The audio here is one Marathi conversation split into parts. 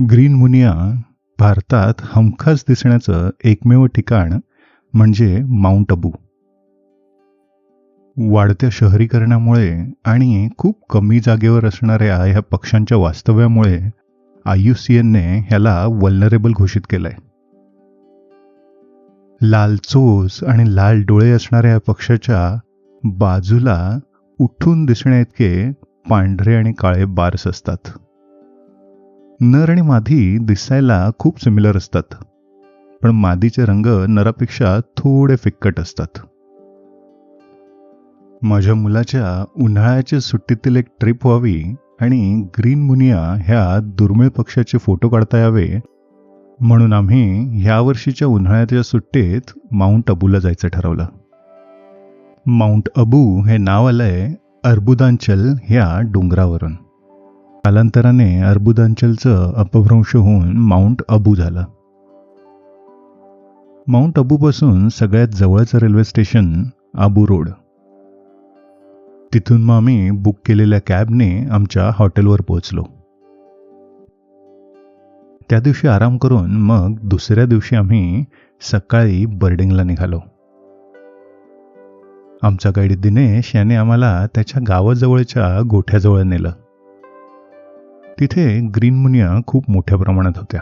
ग्रीन मुनिया भारतात हमखास दिसण्याचं एकमेव ठिकाण म्हणजे माउंट अबू. वाढत्या शहरीकरणामुळे आणि खूप कमी जागेवर असणाऱ्या ह्या पक्ष्यांच्या वास्तव्यामुळे आय यू सी एनने ह्याला वल्नरेबल घोषित केलंय. लाल चोच आणि लाल डोळे असणाऱ्या या पक्षाच्या बाजूला उठून दिसण्याइतके पांढरे आणि काळे बार्स असतात. नर आणि मादी दिसायला खूप सिमिलर असतात. पण मादीचे रंग नरापेक्षा थोडे फिक्कट असतात. माझ्या मुलाच्या उन्हाळ्याच्या सुट्टीतील एक ट्रिप व्हावी आणि ग्रीन मुनिया ह्या दुर्मिळ पक्षाचे फोटो काढता यावे म्हणून आम्ही ह्या वर्षीच्या उन्हाळ्याच्या सुट्टीत माउंट अबूला जायचं ठरवलं. माउंट अबू हे नाव आलंय अर्बुदांचल ह्या डोंगरावरून. कालांतराने अर्बुदांचलचं अपभ्रंश होऊन माउंट अबू झालं. माउंट अबूपासून सगळ्यात जवळचं रेल्वे स्टेशन आबू रोड. तिथून मग आम्ही बुक केलेल्या कॅबने आमच्या हॉटेलवर पोहोचलो. त्या दिवशी आराम करून मग दुसऱ्या दिवशी आम्ही सकाळी बर्डिंगला निघालो. आमचा गाईड दिनेश याने आम्हाला त्याच्या गावाजवळच्या गोठ्याजवळ नेलं. तिथे ग्रीन मुनिया खूप मोठ्या प्रमाणात होत्या.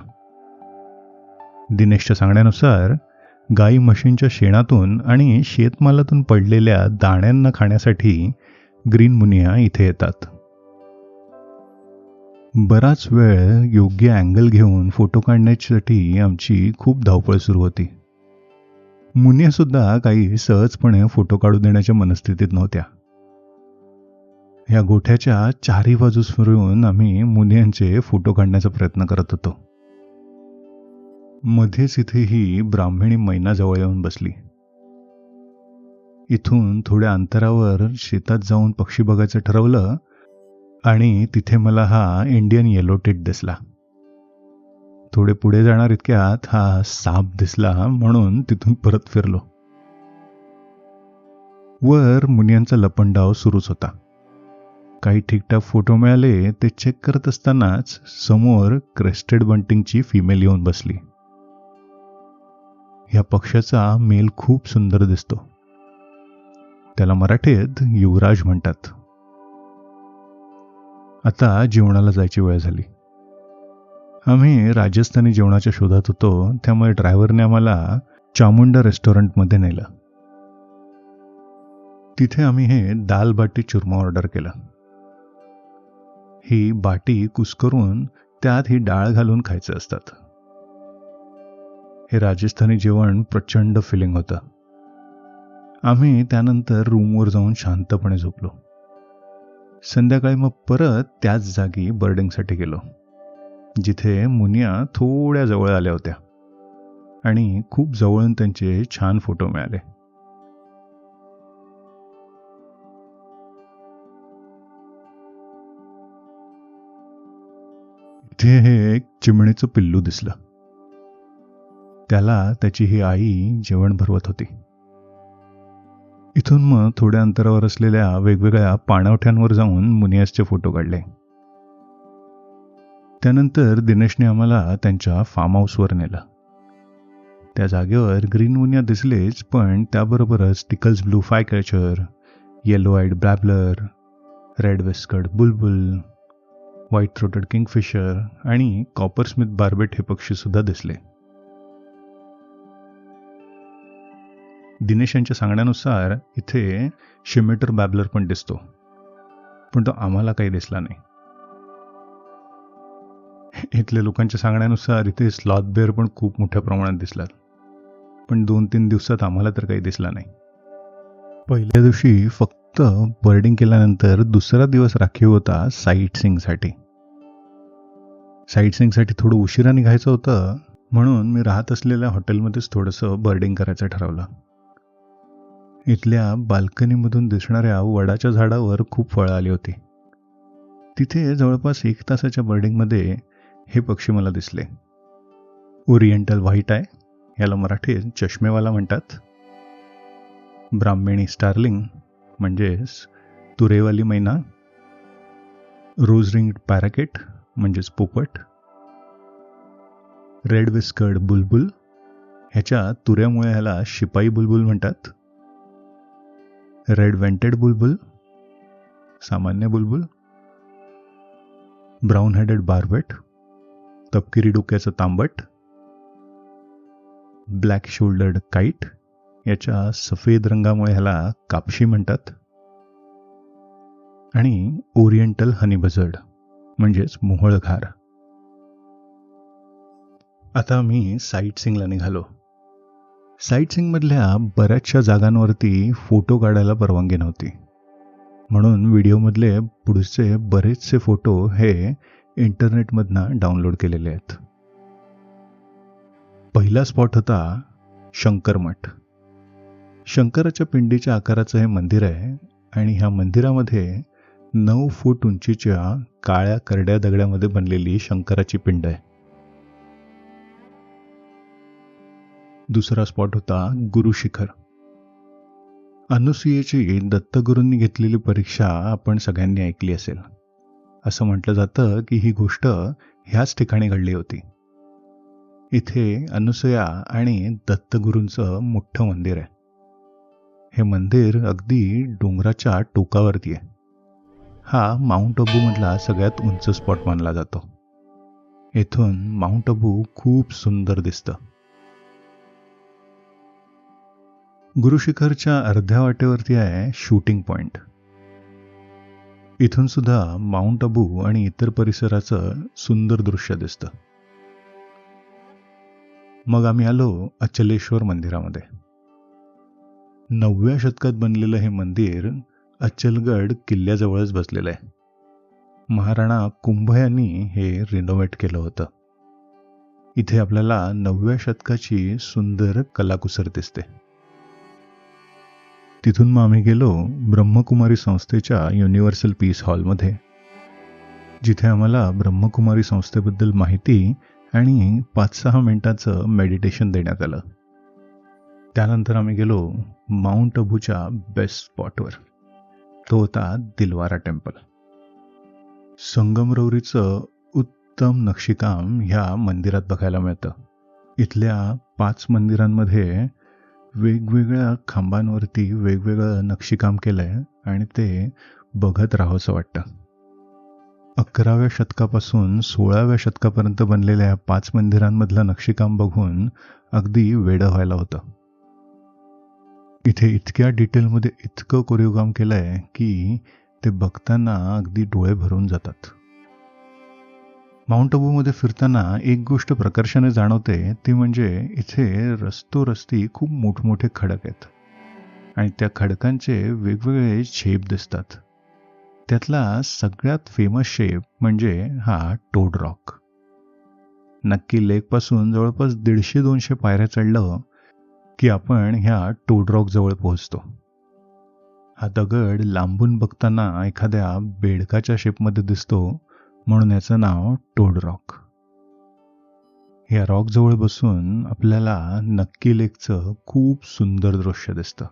दिनेशच्या सांगण्यानुसार गाई म्हशींच्या शेणातून आणि शेतमालातून पडलेल्या दाण्यांना खाण्यासाठी ग्रीन मुनिया इथे येतात. बराच वेळ योग्य अँगल घेऊन फोटो काढण्यासाठी आमची खूप धावपळ सुरू होती. मुनिया सुद्धा काही सहजपणे फोटो काढू देण्याच्या मनस्थितीत नव्हत्या. या गोठ्याच्या चारही बाजूस फिरून आम्ही मुनियांचे फोटो काढण्याचा प्रयत्न करत होतो. मध्येच इथे ही ब्राह्मणी मैना जवळ येऊन बसली. इथून थोड्या अंतरावर शेतात जाऊन पक्षी बघायचं ठरवलं आणि तिथे मला हा इंडियन येलो टेट दिसला. थोडे पुढे जाणार इतक्यात हा साप दिसला म्हणून तिथून परत फिरलो. वर मुनियांचा लपंडाव सुरूच होता. काही ठीकठाक फोटो मिळाले ते चेक करत असतानाच समोर क्रेस्टेड बंटिंगची फिमेल येऊन बसली. या पक्षाचा मेल खूप सुंदर दिसतो. त्याला मराठीत युवराज म्हणतात. आता जेवणाला जायची वेळ झाली. आम्ही राजस्थानी जेवणाच्या शोधात होतो त्यामुळे ड्रायव्हरने आम्हाला चामुंडा रेस्टॉरंटमध्ये नेलं. तिथे आम्ही हे दाल बाटी चुरमा ऑर्डर केलं. ही बाटी कुस्करून त्यात ही डाळ घालून खायचं असतात. हे राजस्थानी जेवण प्रचंड फिलिंग होतं. आम्ही त्यानंतर रूमवर जाऊन शांतपणे झोपलो. संध्याकाळी मग परत त्याच जागी बर्डिंगसाठी गेलो जिथे मुनिया थोड्या जवळ आल्या होत्या आणि खूप जवळून त्यांचे छान फोटो मिळाले. इथे हे एक चिमणीचं पिल्लू दिसलं. त्याला त्याची ही आई जेवण भरवत होती. इथून मग थोड्या अंतरावर असलेल्या वेगवेगळ्या पाणवठ्यांवर जाऊन मुनियासचे फोटो काढले. त्यानंतर दिनेशने आम्हाला त्यांच्या फार्म हाऊसवर नेलं. त्या जागेवर ग्रीन मुनिया दिसलेच पण त्याबरोबरच Tickell's blue fly yellow eyed babbler red whiskered bulbul white throated kingfisher आणि कॉपर स्मिथ बार्बेट हे पक्षी सुद्धा दिसले. दिनेश यांच्या सांगण्यानुसार इथे शिमेटर बॅबलर पण दिसतो. पण तो आम्हाला काही दिसला नाही. इथल्या लोकांच्या सांगण्यानुसार इथे स्लॉथ बेअर पण खूप मोठ्या प्रमाणात दिसलात पण दोन तीन दिवसात आम्हाला तर काही दिसला नाही. पहिल्या दिवशी फक्त बर्डिंग केल्यानंतर दुसरा दिवस राखीव होता साईट सिंगसाठी साईट थोडं उशिरा निघायचं होतं म्हणून मी राहत असलेल्या हॉटेलमध्येच थोडंसं बर्डिंग करायचं ठरवलं. इथल्या बाल्कनीमधून दिसणाऱ्या वडाच्या झाडावर खूप फळं आली होती. तिथे जवळपास एक तासाच्या बर्डिंगमध्ये हे पक्षी मला दिसले. ओरिएंटल व्हाईट आहे याला मराठीत चष्मेवाला म्हणतात. ब्राह्मणी स्टार्लिंग म्हणजेच तुरेवाली मैना रोज रिंग पॅराकेट म्हणजेच पोपट रेड विस्कर्ड बुलबुल ह्याच्या तुऱ्यामुळे ह्याला शिपाई बुलबुल म्हणतात. रेड वेंटेड बुलबुल सामान्य बुलबुल ब्राऊन हेडेड बार्बेट तपकिरी डोक्याचं तांबट ब्लॅक शोल्डर्ड काईट याच्या सफेद रंगामुळे ह्याला कापशी म्हणतात. आणि ओरिएंटल हनीबझर्ड म्हणजेच मोहळघार आता मी साईट सिंगला निघालो. साईट सिंगमधल्या बऱ्याचशा जागांवरती फोटो काढायला परवानगी नव्हती. म्हणून व्हिडिओमधले पुढचे बरेचसे फोटो हे इंटरनेटमधनं डाउनलोड केलेले आहेत. पहिला स्पॉट होता शंकरमठ. शंकराच्या पिंडीच्या आकाराचं हे मंदिर आहे आणि ह्या मंदिरामध्ये नऊ फूट उंचीच्या काळ्या करड्या दगड्यामध्ये बनलेली शंकराची पिंड आहे. दुसरा स्पॉट होता गुरुशिखर अनुसुयेची दत्तगुरूंनी घेतलेली परीक्षा आपण सगळ्यांनी ऐकली असेल. असं म्हटलं जातं की ही गोष्ट ह्याच ठिकाणी घडली होती. इथे अनुसया आणि दत्तगुरूंचं मोठं मंदिर आहे. हे मंदिर अगदी डोंगराच्या टोकावरती आहे. हा माउंट अबूमधला सगळ्यात उंच स्पॉट मानला जातो. येथून माउंट अबू खूप सुंदर दिसतं. गुरुशिखरच्या अर्ध्या वाटेवरती आहे शूटिंग पॉइंट. इथून सुद्धा माउंट अबू आणि इतर परिसराचं सुंदर दृश्य दिसतं. मग आम्ही आलो अचलेश्वर मंदिरामध्ये. नवव्या शतकात बनलेलं हे मंदिर अचलगड किल्ल्याजवळच बसलेलं आहे. महाराणा कुंभ यांनी हे रिनोव्हेट केलं होतं. इथे आपल्याला नवव्या शतकाची सुंदर कलाकुसर दिसते. तिथून मग आम्ही गेलो ब्रह्मकुमारी संस्थेच्या युनिव्हर्सल पीस हॉलमध्ये जिथे आम्हाला ब्रह्मकुमारी संस्थेबद्दल माहिती आणि पाच सहा मिनिटाचं मेडिटेशन देण्यात आलं. त्यानंतर आम्ही गेलो माउंट अबूच्या बेस्ट स्पॉटवर. तो होता दिलवारा टेम्पल. संगमरवरीचं उत्तम नक्षीकाम ह्या मंदिरात बघायला मिळतं. इथल्या पाच मंदिरांमध्ये वेगवेगळ्या खांबांवरती वेगवेगळं नक्षीकाम केलंय आणि ते बघत राहावंसं वाटतं. अकराव्या शतकापासून सोळाव्या शतकापर्यंत बनलेल्या पाच मंदिरांमधलं नक्षीकाम बघून अगदी वेडं व्हायला होतं. इथे इतक्या डिटेलमध्ये इतकं कोरिओग्राम केलंय की ते बघताना अगदी डोळे भरून जातात. माउंट आबूमध्ये फिरताना एक गोष्ट प्रकर्षाने जाणवते ती म्हणजे इथे रस्तोरस्ती खूप मोठमोठे खडक आहेत. आणि त्या खडकांचे वेगवेगळे शेप दिसतात. त्यातला सगळ्यात फेमस शेप म्हणजे हा टोड रॉक नक्की लेकपासून जवळपास दीडशे दोनशे पायऱ्या चढलं की आपण ह्या टोडरॉक जवळ पोहोचतो. हा दगड लांबून बघताना एखाद्या बेडकाच्या शेपमध्ये दिसतो म्हणून याचं नाव टोडरॉक या रॉक जवळ बसून आपल्याला नक्की लेकचं खूप सुंदर दृश्य दिसतं.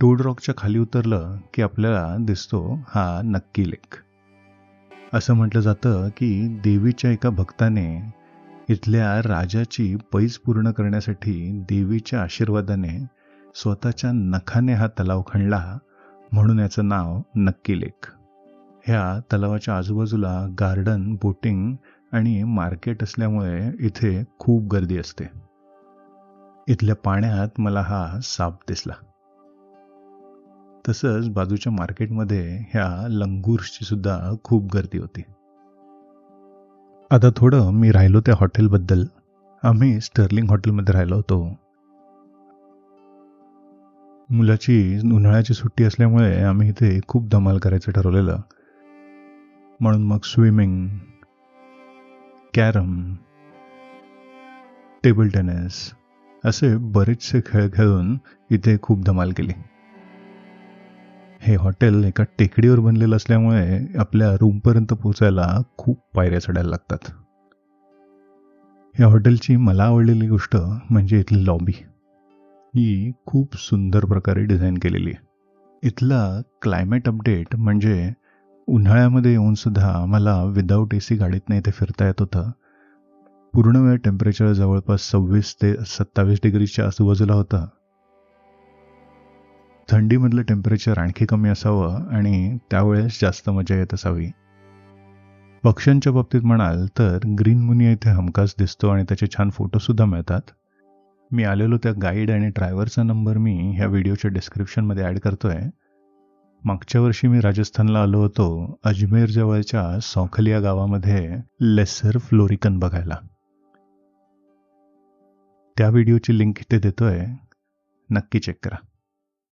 टोड रॉकच्या खाली उतरलं की आपल्याला दिसतो हा नक्की लेक. असं म्हटलं जातं की देवीच्या एका भक्ताने इथल्या राजाची पैज पूर्ण करण्यासाठी देवीच्या आशीर्वादाने स्वतःच्या नखाने हा तलाव खणला म्हणून याचं नाव नक्की लेक ह्या तलावाच्या आजूबाजूला गार्डन बोटिंग आणि मार्केट असल्यामुळे इथे खूप गर्दी असते. इथल्या पाण्यात मला हा साप दिसला. तसंच बाजूच्या मार्केटमध्ये ह्या लंगूर्सची सुद्धा खूप गर्दी होती. आता थोडं मी राहिलो त्या हॉटेलबद्दल. आम्ही स्टर्लिंग हॉटेलमध्ये राहिलो होतो. मुलाची उन्हाळ्याची सुट्टी असल्यामुळे आम्ही इथे खूप धमाल करायचं ठरवलेलं. म्हणून मग स्विमिंग कॅरम टेबल टेनिस असे बरेचसे खेळ खेळून इथे खूप धमाल केली. हे हॉटेल एका टेकडीवर बनलेलं असल्यामुळे आपल्या रूमपर्यंत पोचायला खूप पायऱ्या चढायला लागतात. या हॉटेलची मला आवडलेली गोष्ट म्हणजे इथली लॉबी ही खूप सुंदर प्रकारे डिझाईन केलेली आहे. इथला क्लायमेट अपडेट म्हणजे उन्हाळ्यामध्ये येऊन सुद्धा मला विदाऊट ए सी गाडीतनं इथे फिरता येत होतं. पूर्ण वेळ टेम्परेचर जवळपास सव्वीस ते सत्तावीस डिग्रीच्या आजूबाजूला होतं. थंडीमधलं टेम्परेचर आणखी कमी असावं आणि त्यावेळेस जास्त मजा येत असावी. पक्ष्यांच्या बाबतीत म्हणाल तर ग्रीन मुनिया इथे हमखास दिसतो आणि त्याचे छान फोटोसुद्धा मिळतात. मी आलेलो त्या गाईड आणि ड्रायव्हरचा नंबर मी ह्या व्हिडिओच्या डिस्क्रिप्शनमध्ये ॲड करतोय. मागच्या वर्षी मी राजस्थानला आलो होतो अजमेर जवळच्या सौखलिया गावामध्ये लेसर फ्लोरिकन बघायला. त्या व्हिडिओची लिंक इथे देतोय. नक्की चेक करा.